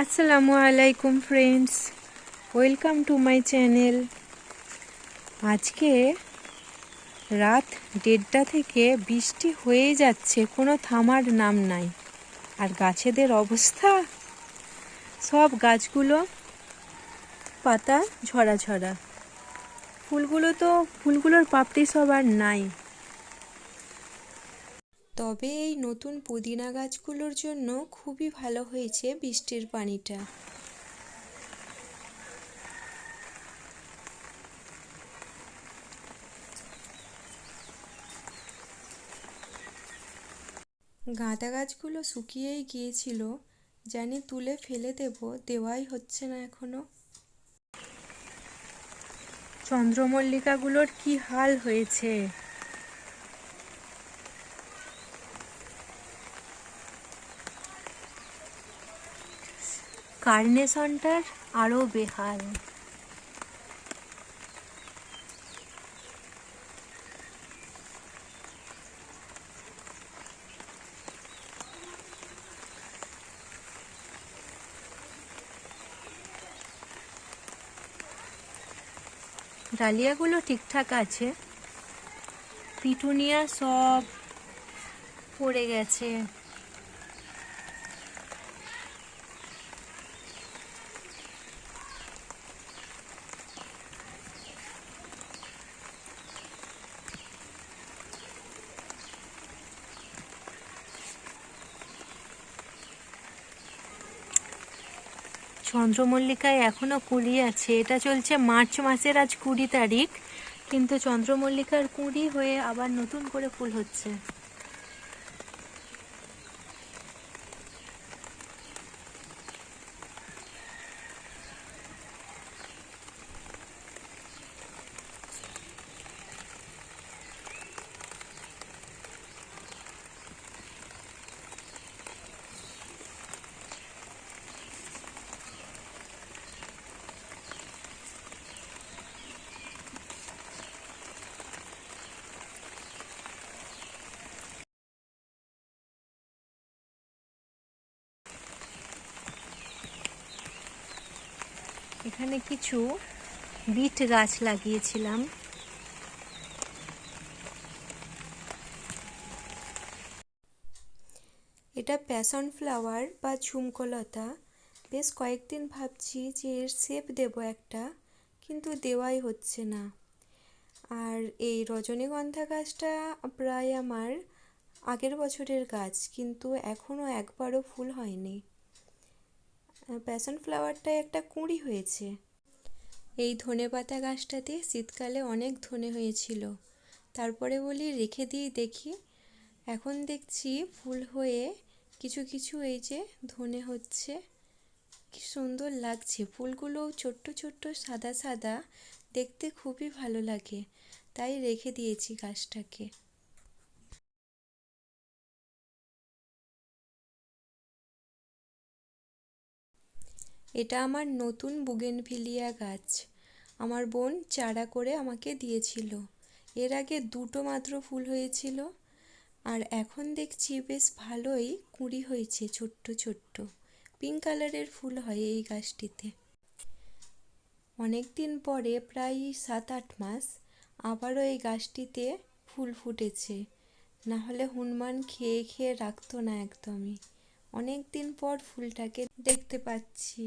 আসসালামু আলাইকুম friends welcome to my channel আজকে রাত দেড়টা থেকে বৃষ্টি হয়ে যাচ্ছে, কোনো থামার নাম নাই। আর গাছেদের অবস্থা? সব গাছগুলো পাতা ঝরা ঝরা ফুলগুলো তো, ফুলগুলোর পাপড়ি সব আর নাই। তবে এই নতুন পুদিনা গাছগুলোর জন্য খুবই ভালো হয়েছে বৃষ্টির পানিটা। গাঁদা গাছগুলো শুকিয়েই গিয়েছিল। জানি তুলে ফেলে দেব, দেওয়াই হচ্ছে না এখনও। চন্দ্রমল্লিকাগুলোর কি হাল হয়েছে? কার্নেশনটার আরও বেহাল। ডালিয়াগুলো ঠিকঠাক আছে। পিটুনিয়া সব পড়ে গেছে। চন্দ্রমল্লিকায় এখনও কুড়ি আছে। এটা চলছে মার্চ মাসের আজ কুড়ি তারিখ। কিন্তু চন্দ্রমল্লিকার কুড়ি হয়ে আবার নতুন করে ফুল হচ্ছে। এখানে কিছু বিট গাছ লাগিয়েছিলাম। এটা প্যাশন ফ্লাওয়ার বা ঝুমকলতা। বেশ কয়েকদিন ভাবছি যে এর শেপ দেব একটা, কিন্তু দেওয়াই হচ্ছে না। আর এই রজনীগন্ধা গাছটা প্রায় আমার আগের বছরের গাছ, কিন্তু এখনও একবারও ফুল হয়নি। প্যাশন ফ্লাওয়ারটায় একটা কুঁড়ি হয়েছে। এই ধনে পাতা গাছটাতে শীতকালে অনেক ধনে হয়েছিল। তারপরে বলি রেখে দিই দেখি। এখন দেখছি ফুল হয়ে কিছু কিছু এই যে ধনে হচ্ছে। কি সুন্দর লাগছে। ফুলগুলোও ছোট্ট ছোট্ট সাদা সাদা। দেখতে খুবই ভালো লাগে। তাই রেখে দিয়েছি গাছটাকে। এটা আমার নতুন বুগেনভিলিয়া গাছ। আমার বোন চারা করে আমাকে দিয়েছিল। এর আগে দুটো মাত্র ফুল হয়েছিল আর এখন দেখছি বেশ ভালোই কুঁড়ি হয়েছে, ছোট্ট ছোট্ট। পিঙ্ক কালারের ফুল হয় এই গাছটিতে। অনেক দিন পরে প্রায় সাত আট মাস আবারও এই গাছটিতে ফুল ফুটেছে। না হলে হনুমান খেয়ে খেয়ে রাখতো না একদমই। অনেক দিন পর ফুলটাকে দেখতে পাচ্ছি।